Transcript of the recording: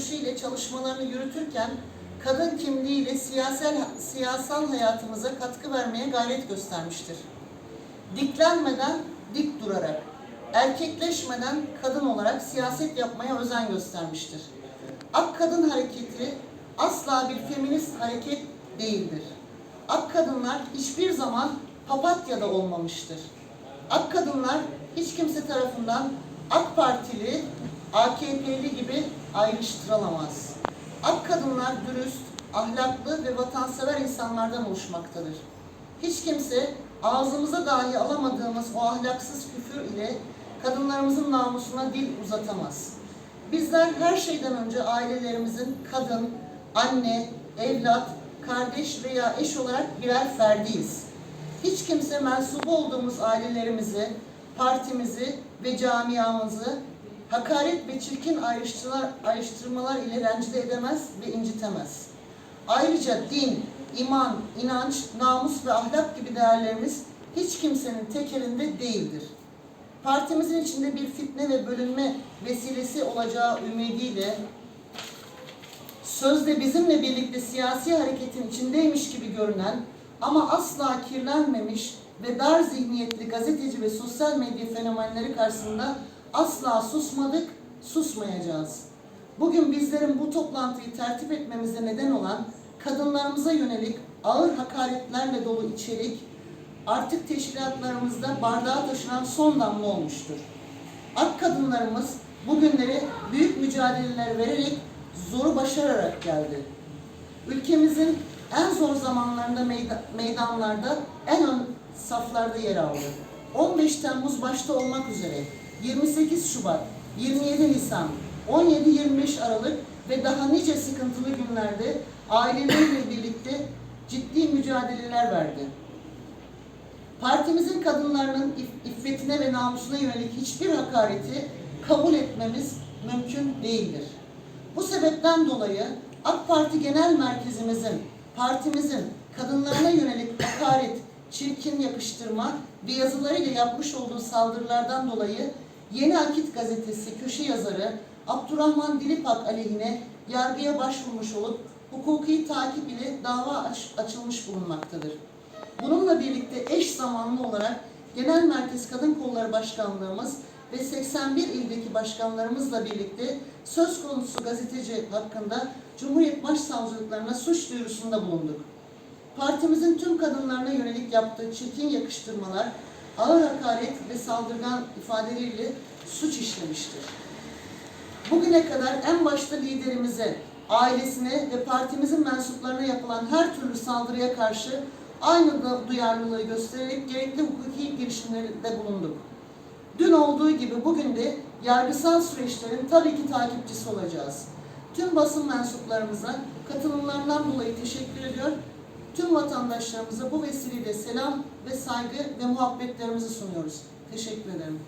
duruşu ile çalışmalarını yürütürken kadın kimliğiyle siyasal, siyasal hayatımıza katkı vermeye gayret göstermiştir. Diklenmeden dik durarak, erkekleşmeden kadın olarak siyaset yapmaya özen göstermiştir. Ak Kadın Hareketi asla bir feminist hareket değildir. Ak kadınlar hiçbir zaman papatyada olmamıştır. Ak kadınlar hiç kimse tarafından AK Partili, AKP'li gibi ayrıştırılamaz. Ak kadınlar dürüst, ahlaklı ve vatansever insanlardan oluşmaktadır. Hiç kimse ağzımıza dahi alamadığımız o ahlaksız küfür ile kadınlarımızın namusuna dil uzatamaz. Bizler her şeyden önce ailelerimizin kadın, anne, evlat, kardeş veya eş olarak birer ferdiyiz. Hiç kimse mensubu olduğumuz ailelerimizi, partimizi ve camiamızı hakaret ve çirkin ayrıştırmalar, ile rencide edemez ve incitemez. Ayrıca din, iman, inanç, namus ve ahlak gibi değerlerimiz hiç kimsenin tek elinde değildir. Partimizin içinde bir fitne ve bölünme vesilesi olacağı ümidiyle sözde bizimle birlikte siyasi hareketin içindeymiş gibi görünen ama asla kirlenmemiş ve dar zihniyetli gazeteci ve sosyal medya fenomenleri karşısında asla susmadık, susmayacağız. Bugün bizlerin bu toplantıyı tertip etmemize neden olan kadınlarımıza yönelik ağır hakaretlerle dolu içerik artık teşkilatlarımızda bardağa taşınan son damla olmuştur. Ak kadınlarımız bugünleri büyük mücadeleler vererek zoru başararak geldi. Ülkemizin en zor zamanlarında meyda- meydanlarda en ön saflarda yer aldı. 15 Temmuz başta olmak üzere 28 Şubat, 27 Nisan, 17-25 Aralık ve daha nice sıkıntılı günlerde aileleriyle birlikte ciddi mücadeleler verdi. Partimizin kadınlarının iff- iffetine ve namusuna yönelik hiçbir hakareti kabul etmemiz mümkün değildir. Bu sebepten dolayı AK Parti Genel Merkezimizin, partimizin kadınlarına yönelik hakaret, çirkin yakıştırma ve yazılarıyla yapmış olduğu saldırılardan dolayı Yeni Akit gazetesi köşe yazarı Abdurrahman Dilipak aleyhine yargıya başvurmuş olup hukuki takip ile dava aç- açılmış bulunmaktadır. Bununla birlikte eş zamanlı olarak Genel Merkez Kadın Kolları Başkanlığımız ve 81 ildeki başkanlarımızla birlikte söz konusu gazeteci hakkında Cumhuriyet Başsavcılıklarına suç duyurusunda bulunduk. Partimizin tüm kadınlarına yönelik yaptığı çirkin yakıştırmalar, ağır hakaret ve saldırgan ifadeleriyle suç işlemiştir. Bugüne kadar en başta liderimize, ailesine ve partimizin mensuplarına yapılan her türlü saldırıya karşı aynı duyarlılığı göstererek gerekli hukuki girişimlerde bulunduk. Dün olduğu gibi bugün de yargısal süreçlerin tabii ki takipçisi olacağız. Tüm basın mensuplarımıza katılımlarından dolayı teşekkür ediyor. Tüm vatandaşlarımıza bu vesileyle selam ve saygı ve muhabbetlerimizi sunuyoruz. Teşekkür ederim.